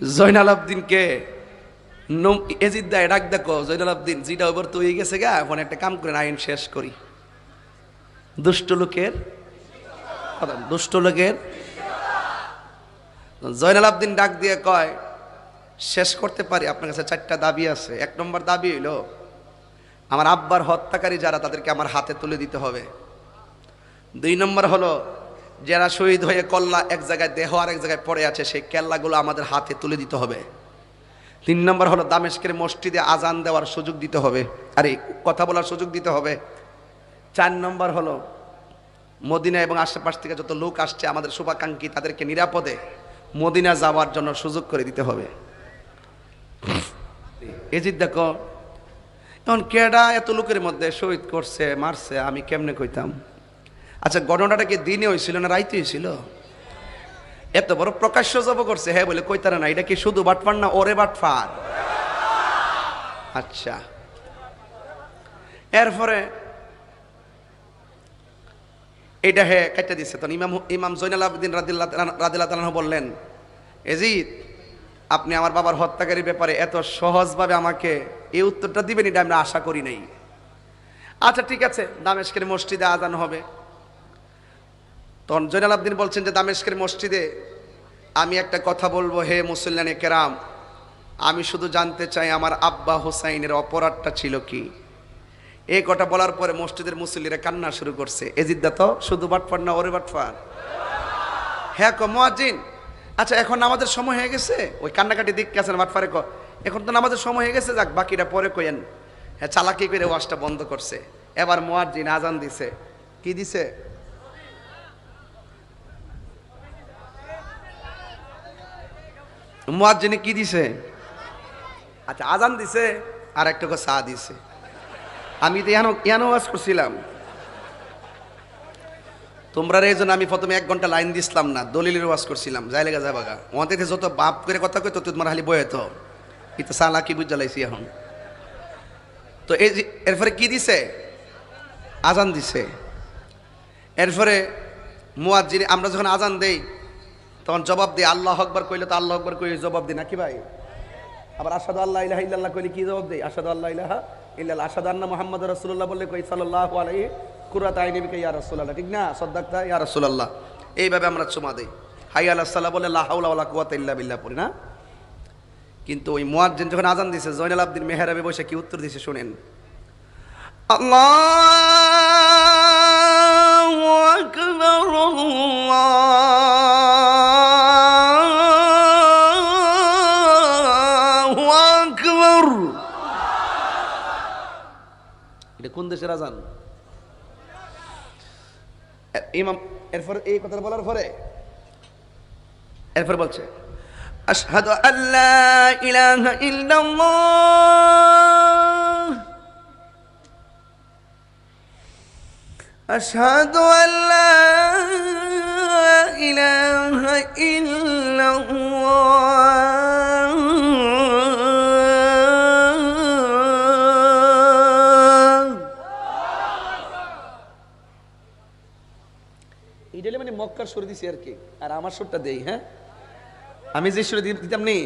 জয়নাল আবদিনকে এজিদ ডাক দেখো, জয়নাল আবদিন যেটা ওবার তো হয়ে গেছে গা, এখন একটা কাম করেন, আইন শেষ করি। দুষ্ট লোকের দুষ্ট লোকের। জয়নাল আবদিন ডাক দিয়ে কয়, শেষ করতে পারি, আপনার কাছে চারটা দাবি আছে। এক নম্বর দাবি হইল, আমার আব্বার হত্যাকারী যারা, তাদেরকে আমার হাতে তুলে দিতে হবে। দুই নম্বর হলো যারা শহীদ হয়ে কল্লা এক জায়গায় দেহ আর এক জায়গায় পড়ে আছে, সেই কেল্লাগুলো আমাদের হাতে তুলে দিতে হবে। তিন নম্বর হলো দামেশকের মসজিদে আজান দেওয়ার সুযোগ দিতে হবে। আরে, কথা বলার সুযোগ দিতে হবে। চার নম্বর হলো মদিনা এবং আশেপাশ থেকে যত লোক আসছে, আমাদের শুভাকাঙ্ক্ষী তাদেরকে নিরাপদে মদিনা যাওয়ার জন্য সুযোগ করে দিতে হবে। এজিদ দেখো, এখন কেডা এত লোকের মধ্যে শহীদ করছে, মারছে, আমি কেমনে কইতাম? আচ্ছা ঘটনাটা কি দিনে হয়েছিল না রাইতে হয়েছিল এত বড় প্রকাশ্য জব করছে হ্যাঁ বলে কইতারা না, এটা কি শুধু বাটফার না ওরে বাটফার? আচ্ছা। এরপরে এটা হ্যাঁ কাটতে দিচ্ছে তখন ইমাম ইমাম জৈনাল আবদিন রাদিল্লাহ তালাহ বললেন, এজিদ, আপনি আমার বাবার হত্যাকারীর ব্যাপারে এত সহজভাবে আমাকে এই উত্তরটা দিবেন, এটা আমরা আশা করি নাই। আচ্ছা ঠিক আছে দামেশকের মসজিদে আজান হবে। তখন জৈনাল আবদিন বলছেন যে দামেশকের মসজিদে আমি একটা কথা বলব, হে মুসল্লানে কেরাম, আমি শুধু জানতে চাই আমার আব্বা হুসাইনের অপরাধটা ছিল কি? এই কথা বলার পরে মসজিদের মুসল্লিরা কান্না শুরু করছে। এজিদ্দা তো শুধু বাটফার না, ওরে বাটফার। হ্যাঁ ক মোয়াজিন আচ্ছা এখন আমাদের সময় হয়ে গেছে? ওই কান্নাকাটি দিক গেছেন বাটফারে ক। এখন তো আমাদের সময় হয়ে গেছে, যাক, বাকিটা পরে কইেন হ্যাঁ চালাকি করে ওয়াজটা বন্ধ করছে। এবার মোয়াজিন আজান দিছে। কি দিছে? মোয়াজিনে কি দিছে? আচ্ছা আজান দিছে। আর একটা চা দিছে। আমি তো ইয়ানো ইয়ানো ওয়াজ করছিলাম। তোমরা এই জন্য আমি প্রথমে এক ঘণ্টা লাইন দিছিলাম না দলিলের ওয়াজ করছিলাম। যাই লেগে যা বাগা। ওতে যত বাপ করে কথা কই তত তোমার খালি বয়ে তো এটা সালা কি বুঝ জ্বালাইছি এখন। তো এই যে এরপরে কি দিছে? আজান দিছে। এরপরে মুয়াজ্জিন আমরা যখন আজান দেই তখন জবাব দিই আল্লাহ আকবার কইলে তো আল্লাহ আকবার কই জবাব দিই নাকি ভাই? আবার আসাদু আল্লাহ ইলাহা ইল্লাল্লাহ কইলে কি জবাব দেই? আসাদু আল্লাহ ইলাহা ইল্লাল্লাহ। আসাদু আন্না মুহাম্মদ রাসূলুল্লাহ বললে কই, সাল্লাল্লাহু আলাইহি কুরাত আইনি বিকা ইয়া রাসূলুল্লাহ। ঠিক না? সাদ্দাকতা ইয়া রাসূলুল্লাহ। এইভাবে আমরা চুমা দেই। হাই আল্লাহ সাল্লাহ বলে লা হাওলা ওয়ালা কুওয়াতা ইল্লা বিল্লাহ পড়ি না? কিন্তু ওই মুয়াজ্জিন যখন আজান দিছে, জয়নাল আব্দিন মেহরাবে বসে কি উত্তর দিছে শুনেন? আল্লাহু আকবার আল্লাহু এটা কোন দেশের আজান ইমাম, এরপর এই কথা বলার পরে? এরপর বলছে, আশহাদু আল্লাহ ইলাহা ইল্লাল্লাহ। আশহাদু আল্লাহ ইলাহা ইল্লাল্লাহ। মক্কার সুর দিছি আর কি। আর আমার সুরটা দেই হ্যাঁ? আমি যে সুর দিতাম নি?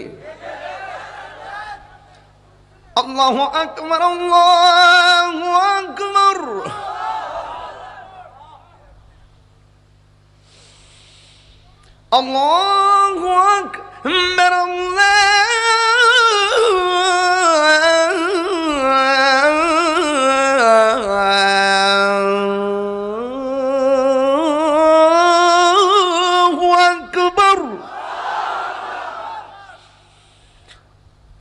আল্লাহু আকবার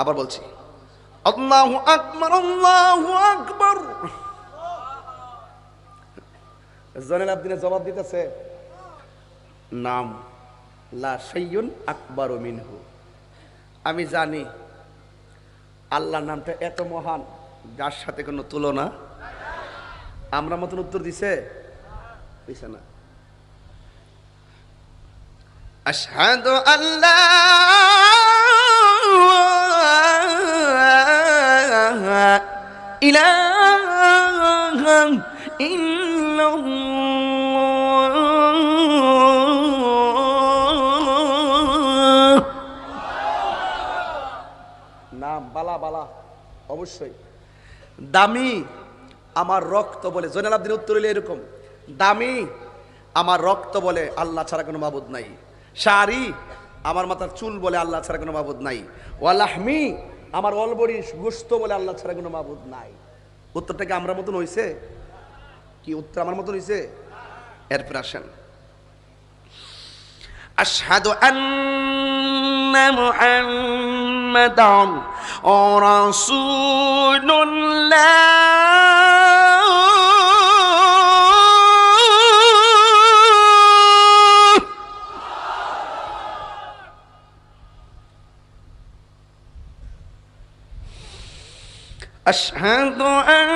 আবার বলছি, আল্লাহু আল্লাহু জবাব দিতেছে, নাম আকবার মিনহু। আমি জানি আল্লাহর নামটা এত মহান, যার সাথে কোনো তুলনা আমরা মতন উত্তর দিছে? না। আল্লাহ ইলাহা ইল্লাল্লাহ। নাম, বালা বালা, অবশ্যই। দামি আমার রক্ত বলে জৈনাল আব্দিন উত্তর হইলে এরকম, দামি আমার রক্ত বলে আল্লাহ ছাড়া কোনো মাবুদ নাই। শাড়ি আমার মাথার চুল বলে আল্লাহ ছাড়া কোনো মাবুদ নাই। ওয়ালাহমি আমার অলবরি গোস্ত বলে আল্লাহ ছাড়া কোনো মাহবুদ নাই। উত্তরটাকে আমরা মতন হয়েছে কি উত্তর আমার মতন হয়েছে এরপর আসেন। আশহাদু আন্না মুহাম্মাদান রাসূলুল্লাহ। أشهد أن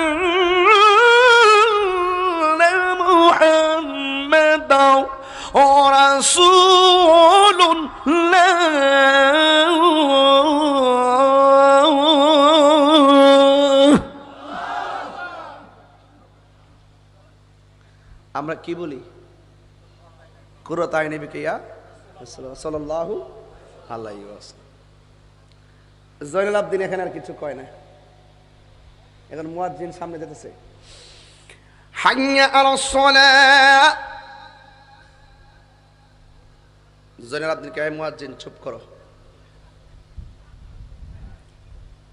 محمدا رسول الله আমরা কি বলি কুরতাই নবী কিয়া সাল্লাল্লাহু আলাইহি ওয়াসাল্লাম জয়নুল আবদিন এখানে আর কিছু কয় না এখন মুয়াজ্জিন সামনে যেতেছে। হাইয়া কে মুয়াজ্জিন, চুপ করো।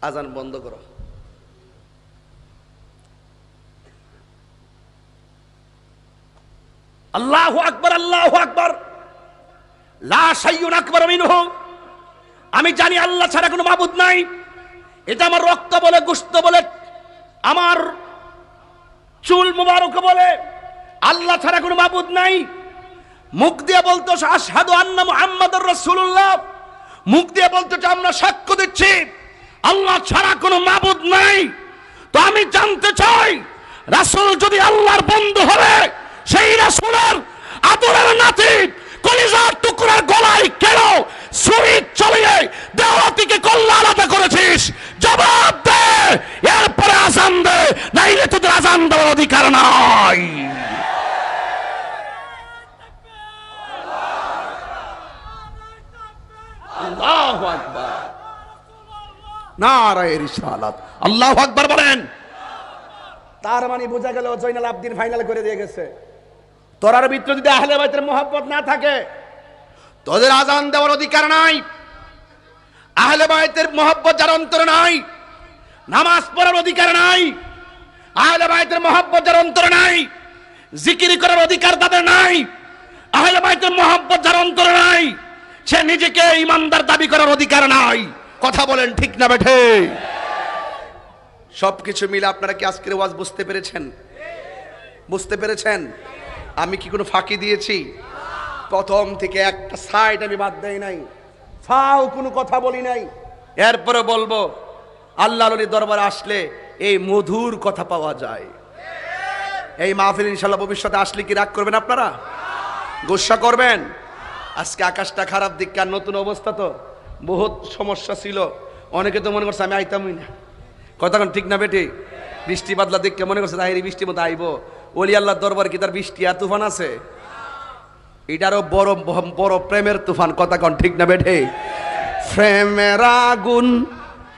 আজান বন্ধ করো। আল্লাহ আকবর আল্লাহ আকবর। লা সাইয়ুন আকবর মিনহু। আমি জানি আল্লাহ ছাড়া কোনো মাবুদ নাই। এটা আমার রক্ত বলে, গুস্ত বলে আমার চুল মুবারক বলে, আল্লাহ ছাড়া কোনো মাবুদ নাই। মুখ দিয়ে বলতো, আশহাদু আন্না মুহাম্মাদুর রাসূলুল্লাহ। মুখ দিয়ে বলতো যে, আমরা সাক্ষ্য দিচ্ছি, আল্লাহ ছাড়া কোনো মাবুদ নাই। তো আমি জানতে চাই, রাসূল যদি আল্লাহর বন্ধু হবে, সেই রাসূলের আদরের নাতি কলিজার টুকরার গলায় কেন ছুরি চালিয়ে দেওয়াতিকে কল্লা আলাদা করেছিস জবাব দে এরপরে আজান দে নাইলে তোদের আজান দেওয়ার অধিকার নাই। আল্লাহু আকবার। বলেন। তার মানে বোঝা গেল জয়নাল আবদিন ফাইনাল করে দিয়ে গেছে। তোরার ভিতরে যদি আহলে বাইতের মোহাব্বত না থাকে, তোদের আজান দেওয়ার অধিকার নাই। আহলে বাইতের মোহাব্বত যার অন্তরে নাই, নামাজ পড়ার অধিকার নাই। আহলে বাইতের মোহাব্বত যার অন্তরে নাই, জিকির করার অধিকার তাদের নাই, আহলে বাইতের মোহাব্বত যার অন্তরে নাই, সে নিজেকে ইমানদার দাবি করার অধিকার নাই। কথা বলেন ঠিক না বেঠে? সবকিছু মিলে আপনারা কি আজকের ওয়াজ বুঝতে পেরেছেন? বুঝতে পেরেছেন? আমি কি কোনো ফাঁকি দিয়েছি? প্রথম থেকে একটা সাইড আমি বাদ দেয় নাই। ফাও কোনো কথা বলি নাই। এরপরে বলব আল্লাহ দরবারে আসলে এই মধুর কথা পাওয়া যায়। এই মাহফিল ইনশাল্লাহ ভবিষ্যতে আসলে কি রাগ করবেন আপনারা? গুসা করবেন? আজকে আকাশটা খারাপ দিক আর নতুন অবস্থা তো? বহুত সমস্যা ছিল। অনেকে তো মনে করছে আমি আইতামই না। কতক্ষণ ঠিক না বেটে? বৃষ্টি বাদলা দেখকে মনে করছে তাই বৃষ্টি মতো আইব। ওলি আল্লাহর দরবার কি তার বৃষ্টি আর তুফান আছে? এটারও বড় বড় প্রেমের তুফান। কতক্ষণ ঠিক না বেঠে প্রেমের আগুন